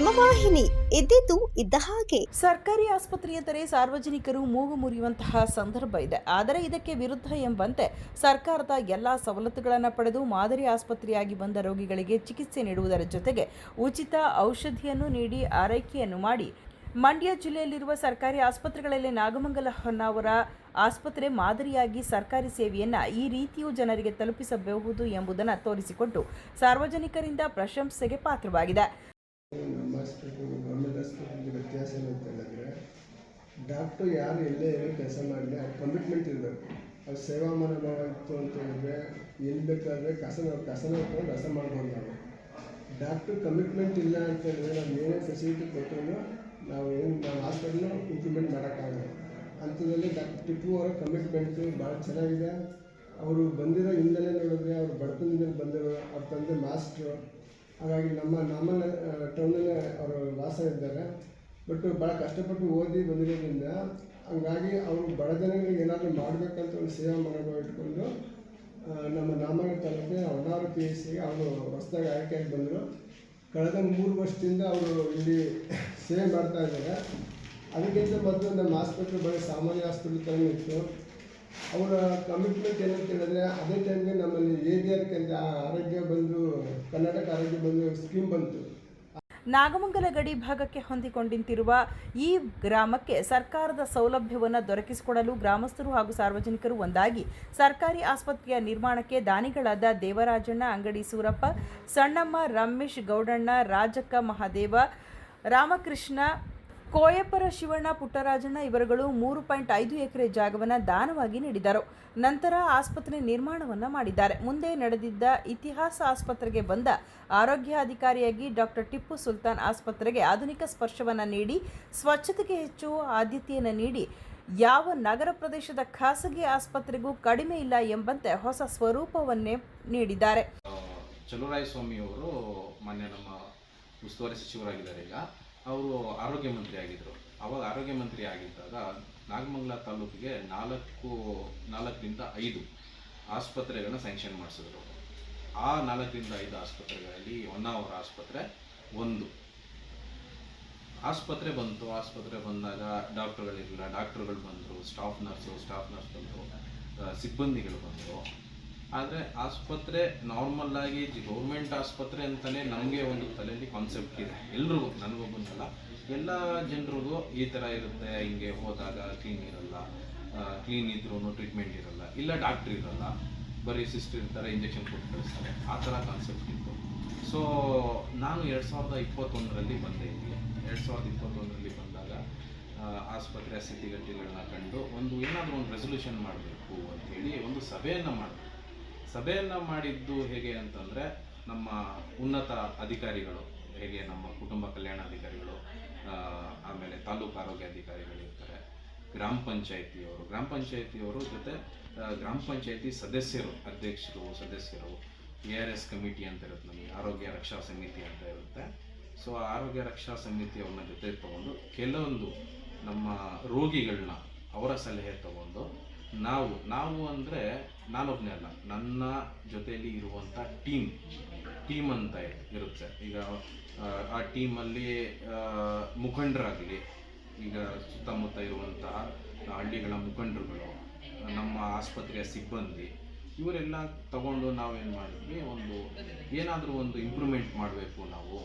ನಿಮ್ಮ ವಾಹಿನಿ ಇದ್ದಿದ್ದು ಇದ್ದ ಹಾಗೆ. ಸರ್ಕಾರಿ ಆಸ್ಪತ್ರೆಯೆಂದರೆ ಸಾರ್ವಜನಿಕರು ಮೂಗು ಮುರಿಯುವಂತಹ ಸಂದರ್ಭ ಇದೆ. ಆದರೆ ಇದಕ್ಕೆ ವಿರುದ್ಧ ಎಂಬಂತೆ ಸರ್ಕಾರದ ಎಲ್ಲಾ ಸವಲತ್ತುಗಳನ್ನು ಪಡೆದು ಮಾದರಿ ಆಸ್ಪತ್ರೆಯಾಗಿ ಬಂದ ರೋಗಿಗಳಿಗೆ ಚಿಕಿತ್ಸೆ ನೀಡುವುದರ ಜೊತೆಗೆ ಉಚಿತ ಔಷಧಿಯನ್ನು ನೀಡಿ ಆರೈಕೆಯನ್ನು ಮಾಡಿ. ಮಂಡ್ಯ ಜಿಲ್ಲೆಯಲ್ಲಿರುವ ಸರ್ಕಾರಿ ಆಸ್ಪತ್ರೆಗಳಲ್ಲಿ ನಾಗಮಂಗಲ ಹೊನ್ನಾವರ ಆಸ್ಪತ್ರೆ ಮಾದರಿಯಾಗಿ ಸರ್ಕಾರಿ ಸೇವೆಯನ್ನ ಈ ರೀತಿಯೂ ಜನರಿಗೆ ತಲುಪಿಸಬಹುದು ಎಂಬುದನ್ನು ತೋರಿಸಿಕೊಟ್ಟು ಸಾರ್ವಜನಿಕರಿಂದ ಪ್ರಶಂಸೆಗೆ ಪಾತ್ರವಾಗಿದೆ. ನಮ್ಮ ಹಾಸ್ಪಿಟ್ಲು ಗೌರ್ಮೆಂಟ್ ಹಾಸ್ಪಿಟ್ಲಿಗೆ ವ್ಯತ್ಯಾಸ ಏನು ಅಂತ ಹೇಳಿದ್ರೆ ಡಾಕ್ಟ್ರು ಯಾರು ಎಲ್ಲೇ ಏನೋ ಕೆಲಸ ಮಾಡಲಿ ಅವ್ರ ಕಮಿಟ್ಮೆಂಟ್ ಇರಬೇಕು ಅವ್ರ ಸೇವಾ ಮನೋಭಾವ ಇತ್ತು ಅಂತ ಹೇಳಿದ್ರೆ ಎಲ್ಲಿ ಬೇಕಾದರೆ ಕಸನ ಕಸನ ನೋಡ್ಕೊಂಡು ರಸ ಮಾಡ್ಬೋದು ನಾವು ಡಾಕ್ಟ್ರು ಕಮಿಟ್ಮೆಂಟ್ ಇಲ್ಲ ಅಂತ ಹೇಳಿದ್ರೆ ನಾವು ಏನೇ ಫೆಸಿಲಿಟಿ ಕೊಟ್ಟರು ನಾವು ಏನು ನಾವು ಹಾಸ್ಪಿಟ್ಲ್ನ ಇಂಪ್ರೂವ್ಮೆಂಟ್ ಮಾಡೋಕ್ಕಾಗಲ್ಲ ಅಂಥದ್ರಲ್ಲಿ ಡಾಕ್ಟರ್ ಟಿಪ್ಪು ಅವರ ಕಮಿಟ್ಮೆಂಟು ಭಾಳ ಚೆನ್ನಾಗಿದೆ ಅವರು ಬಂದಿರೋ ಹಿನ್ನೆಲೆ ನೋಡಿದ್ರೆ ಅವರು ಬಡತನದಿಂದ ಬಂದಿರೋ ಅವ್ರ ತಂದೆ ಮಾಸ್ಟ್ರು ಹಾಗಾಗಿ ನಮ್ಮ ನಮ್ಮ ಟೌನಲ್ಲೇ ಅವರು ವಾಸ ಇದ್ದಾರೆ. ಬಟ್ ಭಾಳ ಕಷ್ಟಪಟ್ಟು ಓದಿ ಬಂದಿರೋದ್ರಿಂದ ಹಂಗಾಗಿ ಅವರು ಬಡ ಜನಗಳಿಗೆ ಏನಾದರೂ ಮಾಡಬೇಕಂತ ಒಂದು ಸೇವಾ ಮನೋಭಾವ ಇಟ್ಕೊಂಡು ನಮ್ಮ ನಾಮನಗರ ತಾಲೂಕಿನ ಹೊನ್ನಾವರ ಪಿ ಎಸ್ ಸಿಗೆ ಅವರು ಹೊಸದಾಗಿ ಆಯ್ಕೆಯಾಗಿ ಬಂದರು. ಕಳೆದ ಮೂರು ವರ್ಷದಿಂದ ಅವರು ಇಲ್ಲಿ ಸೇವೆ ಮಾಡ್ತಾ ಇದ್ದಾರೆ. ಅದಕ್ಕಿಂತ ಮೊದಲು ನಮ್ಮ ಆಸ್ಪತ್ರೆ ಬರೀ ಸಾಮಾನ್ಯ ಆಸ್ಪತ್ರೆ ಥರನೇ ಇತ್ತು. ಅವರ ಕಮಿಟ್ಮೆಂಟ್ ಏನಂತ ಹೇಳಿದ್ರೆ, ಅದೇ ಟೈಮ್ಗೆ ನಮ್ಮಲ್ಲಿ ಎ ಆರೋಗ್ಯ ಬಂದು, ಕರ್ನಾಟಕ ಆರೋಗ್ಯ ಬಂದು ಸ್ಕೀಮ್ ಬಂತು. ನಾಗಮಂಗಲ ಗಡಿ ಭಾಗಕ್ಕೆ ಹೊಂದಿಕೊಂಡಿಂತಿರುವ ಈ ಗ್ರಾಮಕ್ಕೆ ಸರ್ಕಾರದ ಸೌಲಭ್ಯವನ್ನು ದೊರಕಿಸಿಕೊಡಲು ಗ್ರಾಮಸ್ಥರು ಹಾಗೂ ಸಾರ್ವಜನಿಕರು ಒಂದಾಗಿ ಸರ್ಕಾರಿ ಆಸ್ಪತ್ರೆಯ ನಿರ್ಮಾಣಕ್ಕೆ ದಾನಿಗಳಾದ ದೇವರಾಜಣ್ಣ, ಅಂಗಡಿ ಸೂರಪ್ಪ, ಸಣ್ಣಮ್ಮ, ರಮೇಶ್ ಗೌಡಣ್ಣ, ರಾಜಕ್ಕ ಮಹಾದೇವ, ರಾಮಕೃಷ್ಣ ಕೋಯಪ್ಪರ ಶಿವಣ್ಣ, ಪುಟ್ಟರಾಜಣ್ಣ ಇವರುಗಳು ಮೂರು ಪಾಯಿಂಟ್ ಐದು ಎಕರೆ ಜಾಗವನ್ನು ದಾನವಾಗಿ ನೀಡಿದರು. ನಂತರ ಆಸ್ಪತ್ರೆ ನಿರ್ಮಾಣವನ್ನು ಮಾಡಿದ್ದಾರೆ. ಮುಂದೆ ನಡೆದಿದ್ದ ಇತಿಹಾಸ ಆಸ್ಪತ್ರೆಗೆ ಬಂದ ಆರೋಗ್ಯಾಧಿಕಾರಿಯಾಗಿ ಡಾಕ್ಟರ್ ಟಿಪ್ಪು ಸುಲ್ತಾನ್ ಆಸ್ಪತ್ರೆಗೆ ಆಧುನಿಕ ಸ್ಪರ್ಶವನ್ನು ನೀಡಿ, ಸ್ವಚ್ಛತೆಗೆ ಹೆಚ್ಚು ಆದ್ಯತೆಯನ್ನು ನೀಡಿ, ಯಾವ ನಗರ ಪ್ರದೇಶದ ಖಾಸಗಿ ಆಸ್ಪತ್ರೆಗೂ ಕಡಿಮೆ ಇಲ್ಲ ಎಂಬಂತೆ ಹೊಸ ಸ್ವರೂಪವನ್ನೇ ನೀಡಿದ್ದಾರೆ. ಚಲುರಾಯ ಅವರು ಮೊನ್ನೆ ನಮ್ಮ ಉಸ್ತುವಾರಿ ಸಚಿವರಾಗಿದ್ದಾರೆ ಈಗ. ಅವರು ಆರೋಗ್ಯ ಮಂತ್ರಿ ಆಗಿದ್ದರು ಅವಾಗ ಆರೋಗ್ಯ ಮಂತ್ರಿ ಆಗಿದ್ದಾಗ ನಾಗಮಂಗಲ ತಾಲೂಕಿಗೆ ನಾಲ್ಕು, ನಾಲ್ಕರಿಂದ ಐದು ಆಸ್ಪತ್ರೆಗಳನ್ನ ಸ್ಯಾಂಕ್ಷನ್ ಮಾಡಿಸಿದ್ರು. ಆ ನಾಲ್ಕರಿಂದ ಐದು ಆಸ್ಪತ್ರೆಗಳಲ್ಲಿ ಹೊನ್ನಾವರ ಆಸ್ಪತ್ರೆ, ಒಂದು. ಆಸ್ಪತ್ರೆ ಬಂತು. ಆಸ್ಪತ್ರೆ ಬಂದಾಗ ಡಾಕ್ಟರ್ಗಳಿರಲಿಲ್ಲ ಡಾಕ್ಟರ್ಗಳು ಬಂದರು ಸ್ಟಾಫ್ ನರ್ಸು ಸ್ಟಾಫ್ ನರ್ಸ್ ಬಂದರು ಸಿಬ್ಬಂದಿಗಳು ಬಂದರು. ಆದರೆ ಆಸ್ಪತ್ರೆ ನಾರ್ಮಲ್ ಆಗಿ ಗೌರ್ಮೆಂಟ್ ಆಸ್ಪತ್ರೆ ಅಂತಲೇ ನಮಗೆ ಒಂದು ತಲೆಯಲ್ಲಿ ಕಾನ್ಸೆಪ್ಟ್ ಇದೆ. ಎಲ್ರಿಗೂ, ನನಗೊಬ್ಬನಲ್ಲ. ಎಲ್ಲ ಜನರಿಗೂ ಈ ಥರ ಇರುತ್ತೆ. ಹಿಂಗೆ ಹೋದಾಗ ಕ್ಲೀನ್ ಇರಲ್ಲ. ಕ್ಲೀನ್ ಇದ್ರೂ ಟ್ರೀಟ್ಮೆಂಟ್ ಇರಲ್ಲ. ಇಲ್ಲ ಡಾಕ್ಟ್ರ್ ಇರಲ್ಲ. ಬರೀ ಸಿಸ್ಟರ್ ಇರ್ತಾರೆ ಇಂಜೆಕ್ಷನ್ ಕೊಟ್ಟು ಕಳಿಸ್ತಾರೆ. ಆ ಥರ ಕಾನ್ಸೆಪ್ಟ್ ಇತ್ತು. ಸೊ ನಾನು ಎರಡು ಸಾವಿರದ ಇಪ್ಪತ್ತೊಂದರಲ್ಲಿ ಬಂದೆ ಇಲ್ಲಿ ಎರಡು ಸಾವಿರದ ಇಪ್ಪತ್ತೊಂದರಲ್ಲಿ ಬಂದಾಗ ಆಸ್ಪತ್ರೆ ಸ್ಥಿತಿಗತಿಗಳನ್ನ ಕಂಡು ಒಂದು ಏನಾದರೂ ಒಂದು ರೆಸೊಲ್ಯೂಷನ್ ಮಾಡಬೇಕು ಅಂತೇಳಿ ಒಂದು ಸಭೆಯನ್ನು ಮಾಡಿದೆ. ಸಭೆಯನ್ನು ಮಾಡಿದ್ದು ಹೇಗೆ ಅಂತಂದರೆ ನಮ್ಮ ಉನ್ನತ ಅಧಿಕಾರಿಗಳು, ಹೇಗೆ ನಮ್ಮ ಕುಟುಂಬ ಕಲ್ಯಾಣ ಅಧಿಕಾರಿಗಳು ಆಮೇಲೆ ತಾಲೂಕು ಆರೋಗ್ಯ ಅಧಿಕಾರಿಗಳು ಇರ್ತಾರೆ, ಗ್ರಾಮ ಪಂಚಾಯಿತಿಯವರು. ಗ್ರಾಮ ಪಂಚಾಯಿತಿಯವರು ಜೊತೆ ಗ್ರಾಮ ಪಂಚಾಯಿತಿ ಸದಸ್ಯರು, ಅಧ್ಯಕ್ಷರು, ಸದಸ್ಯರು ಎ ಆರ್ ಎಸ್ ಕಮಿಟಿ ಅಂತ ಇರುತ್ತೆ ನಮಗೆ, ಆರೋಗ್ಯ ರಕ್ಷಾ ಸಮಿತಿ ಅಂತ ಇರುತ್ತೆ. ಸೊ ಆರೋಗ್ಯ ರಕ್ಷಾ ಸಮಿತಿಯವ್ರನ್ನ ಜೊತೆ ತಗೊಂಡು ಕೆಲವೊಂದು ನಮ್ಮ ರೋಗಿಗಳನ್ನ ಅವರ ಸಲಹೆ ತಗೊಂಡು ನಾವು ನಾವು ಅಂದರೆ ನಾನೊಬ್ಬನೇ ಅಲ್ಲ ನನ್ನ ಜೊತೆಯಲ್ಲಿ ಇರುವಂಥ ಟೀಮ್ ಟೀಮ್ ಅಂತ ಇರುತ್ತೆ. ಈಗ ಆ, ಟೀಮಲ್ಲಿ ಮುಖಂಡರಾಗಲಿ ಈಗ ಸುತ್ತಮುತ್ತ ಇರುವಂತಹ ಹಳ್ಳಿಗಳ ಮುಖಂಡರುಗಳು ನಮ್ಮ ಆಸ್ಪತ್ರೆಯ ಸಿಬ್ಬಂದಿ ಇವರೆಲ್ಲ ತಗೊಂಡು ನಾವೇನು ಮಾಡಿದ್ವಿ ಒಂದು ಏನಾದರೂ ಒಂದು ಇಂಪ್ರೂವ್ಮೆಂಟ್ ಮಾಡಬೇಕು ನಾವು.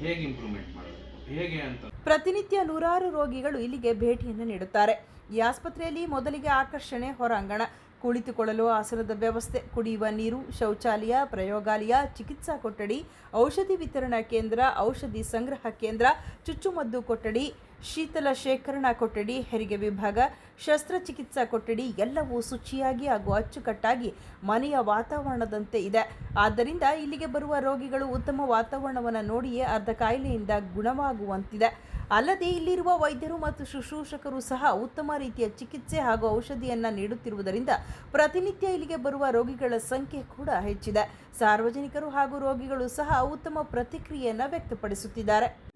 ಹೇಗೆ ಇಂಪ್ರೂವ್ಮೆಂಟ್ ಮಾಡಬೇಕು? ಹೇಗೆ ಅಂತ. ಪ್ರತಿನಿತ್ಯ ನೂರಾರು ರೋಗಿಗಳು ಇಲ್ಲಿಗೆ ಭೇಟಿಯನ್ನು ನೀಡುತ್ತಾರೆ. ಈ ಆಸ್ಪತ್ರೆಯಲ್ಲಿ ಮೊದಲಿಗೆ ಆಕರ್ಷಣೆ ಹೊರಾಂಗಣ. ಕುಳಿತುಕೊಳ್ಳಲು ಆಸನದ ವ್ಯವಸ್ಥೆ, ಕುಡಿಯುವ ನೀರು, ಶೌಚಾಲಯ, ಪ್ರಯೋಗಾಲಯ, ಚಿಕಿತ್ಸಾ ಕೊಠಡಿ, ಔಷಧಿ ವಿತರಣಾ ಕೇಂದ್ರ, ಔಷಧಿ ಸಂಗ್ರಹ ಕೇಂದ್ರ, ಚುಚ್ಚುಮದ್ದು ಕೊಠಡಿ ಶೀತಲ ಶೇಖರಣಾ ಕೊಠಡಿ, ಹೆರಿಗೆ ವಿಭಾಗ, ಶಸ್ತ್ರಚಿಕಿತ್ಸಾ ಕೊಠಡಿ ಎಲ್ಲವೂ ಶುಚಿಯಾಗಿ ಹಾಗೂ ಅಚ್ಚುಕಟ್ಟಾಗಿ ಮನೆಯ ವಾತಾವರಣದಂತೆ ಇದೆ. ಆದ್ದರಿಂದ ಇಲ್ಲಿಗೆ ಬರುವ ರೋಗಿಗಳು ಉತ್ತಮ ವಾತಾವರಣವನ್ನು ನೋಡಿಯೇ ಅರ್ಧ ಕಾಯಿಲೆಯಿಂದ ಗುಣವಾಗುವಂತಿದೆ. ಅಲ್ಲದೆ ಇಲ್ಲಿರುವ ವೈದ್ಯರು ಮತ್ತು ಶುಶ್ರೂಷಕರು ಸಹ ಉತ್ತಮ ರೀತಿಯ ಚಿಕಿತ್ಸೆ ಹಾಗೂ ಔಷಧಿಯನ್ನು ನೀಡುತ್ತಿರುವುದರಿಂದ ಪ್ರತಿನಿತ್ಯ ಇಲ್ಲಿಗೆ ಬರುವ ರೋಗಿಗಳ ಸಂಖ್ಯೆ ಕೂಡ ಹೆಚ್ಚಿದೆ. ಸಾರ್ವಜನಿಕರು ಹಾಗೂ ರೋಗಿಗಳು ಸಹ ಉತ್ತಮ ಪ್ರತಿಕ್ರಿಯೆಯನ್ನು ವ್ಯಕ್ತಪಡಿಸುತ್ತಿದ್ದಾರೆ.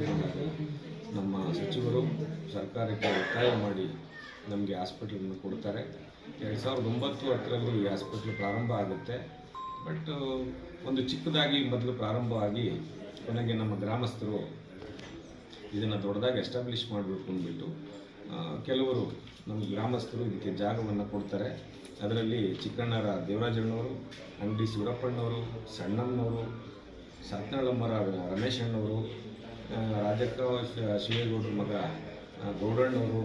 ನಮ್ಮ ಸಚಿವರು ಸರ್ಕಾರಕ್ಕೆ ಒತ್ತಾಯ ಮಾಡಿ ನಮಗೆ ಹಾಸ್ಪಿಟ್ಲನ್ನು ಕೊಡ್ತಾರೆ. ಎರಡು ಸಾವಿರದ ಒಂಬತ್ತು ಹತ್ತರಲ್ಲಿ ಈ ಹಾಸ್ಪಿಟ್ಲ್ ಪ್ರಾರಂಭ ಆಗುತ್ತೆ. ಬಟ್ ಒಂದು ಚಿಕ್ಕದಾಗಿ ಮೊದಲು ಪ್ರಾರಂಭವಾಗಿ ಕೊನೆಗೆ ನಮ್ಮ ಗ್ರಾಮಸ್ಥರು ಇದನ್ನು ದೊಡ್ಡದಾಗಿ ಎಸ್ಟಾಬ್ಲಿಷ್ ಮಾಡಬೇಕು ಅಂದ್ಬಿಟ್ಟು ಕೆಲವರು ನಮ್ಮ ಗ್ರಾಮಸ್ಥರು ಇದಕ್ಕೆ ಜಾಗವನ್ನು ಕೊಡ್ತಾರೆ. ಅದರಲ್ಲಿ ಚಿಕ್ಕಣ್ಣರ ದೇವರಾಜಣ್ಣವರು ಅಂಗಡಿ ಶಿವರಪ್ಪಣ್ಣವರು ಸಣ್ಣಮ್ಮನವರು ಸತ್ನಾಳಮ್ಮರ ರಮೇಶ್ ಅಣ್ಣವರು ಆ, ರಾಜಕ್ಕ ಶಿವೇಗೌಡರ ಮಗ ಗೌಡಣ್ಣವರು,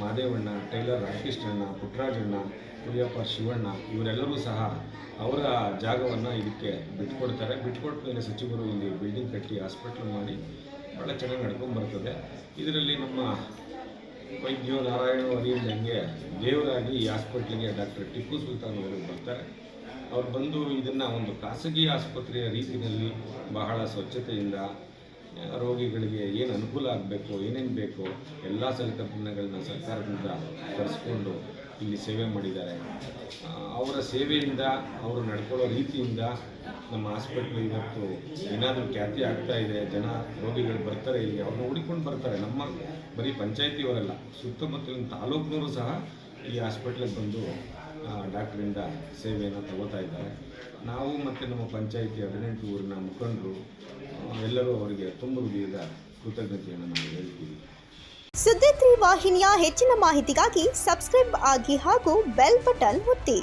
ಮಾದೇವಣ್ಣ, ಟೈಲರ್ ರಾಮಕೃಷ್ಣಣ್ಣ ಪುಟ್ಟರಾಜಣ್ಣ ಕುರಿಯಪ್ಪ ಶಿವಣ್ಣ, ಇವರೆಲ್ಲರೂ ಸಹ ಅವರ ಜಾಗವನ್ನು ಇದಕ್ಕೆ ಬಿಟ್ಕೊಡ್ತಾರೆ. ಬಿಟ್ಕೊಟ್ಟ ಮೇಲೆ ಸಚಿವರು ಇಲ್ಲಿ ಬಿಲ್ಡಿಂಗ್ ಕಟ್ಟಿ ಹಾಸ್ಪಿಟ್ಲ್ ಮಾಡಿ ಭಾಳ ಚೆನ್ನಾಗಿ ನಡ್ಕೊಂಡ್ಬರ್ತದೆ ಇದರಲ್ಲಿ ನಮ್ಮ ವೈದ್ಯ ನಾರಾಯಣ ಅರಿಯಿಲ್ದಂಗೆ ದೇವರಾಗಿ ಈ ಹಾಸ್ಪಿಟ್ಲಿಗೆ ಡಾಕ್ಟರ್ ಟಿಪ್ಪು ಸುಲ್ತಾನ್ ಅವರು ಬರ್ತಾರೆ. ಅವ್ರು ಬಂದು ಇದನ್ನು ಒಂದು ಖಾಸಗಿ ಆಸ್ಪತ್ರೆಯ ರೀತಿಯಲ್ಲಿ ಬಹಳ ಸ್ವಚ್ಛತೆಯಿಂದ ರೋಗಿಗಳಿಗೆ ಏನು ಅನುಕೂಲ ಆಗಬೇಕು, ಏನೇನು ಬೇಕು, ಎಲ್ಲ ಸಲಕರಣೆಗಳನ್ನ ಸರ್ಕಾರದಿಂದ ತರಿಸ್ಕೊಂಡು ಇಲ್ಲಿ ಸೇವೆ ಮಾಡಿದ್ದಾರೆ. ಅವರ ಸೇವೆಯಿಂದ, ಅವರು ನಡ್ಕೊಳ್ಳೋ ರೀತಿಯಿಂದ ನಮ್ಮ ಹಾಸ್ಪಿಟ್ಲ್ ಇವತ್ತು ಏನಾದರೂ ಖ್ಯಾತಿ ಆಗ್ತಾ ಇದೆ, ಜನ ರೋಗಿಗಳು ಬರ್ತಾರೆ ಇಲ್ಲಿ, ಅವ್ರನ್ನ ಹುಡುಕೊಂಡು ಬರ್ತಾರೆ. ನಮ್ಮ ಬರೀ ಪಂಚಾಯತಿಯವರಲ್ಲ, ಸುತ್ತಮುತ್ತಲಿನ ತಾಲೂಕಿನವರು ಸಹ ಈ ಹಾಸ್ಪಿಟ್ಲಿಗೆ ಬಂದು ಡಾಕ್ಟ್ರಿಂದ ಸೇವೆಯನ್ನು ತಗೋತಾ ಇದ್ದಾರೆ. ನಾವು ಮತ್ತು ನಮ್ಮ ಪಂಚಾಯಿತಿ ಹದಿನೆಂಟು ಊರಿನ ಮುಖಂಡರು ಎಲ್ಲರೂ ಅವರಿಗೆ ತುಂಬ ವಿಧದ ಕೃತಜ್ಞತೆಯನ್ನು ನಾವು ಹೇಳ್ತೀವಿ. ಸುದ್ದಿ ವಾಹಿನಿಯ ಹೆಚ್ಚಿನ ಮಾಹಿತಿಗಾಗಿ ಸಬ್ಸ್ಕ್ರೈಬ್ ಆಗಿ ಹಾಗೂ ಬೆಲ್ ಬಟನ್ ಒತ್ತಿ.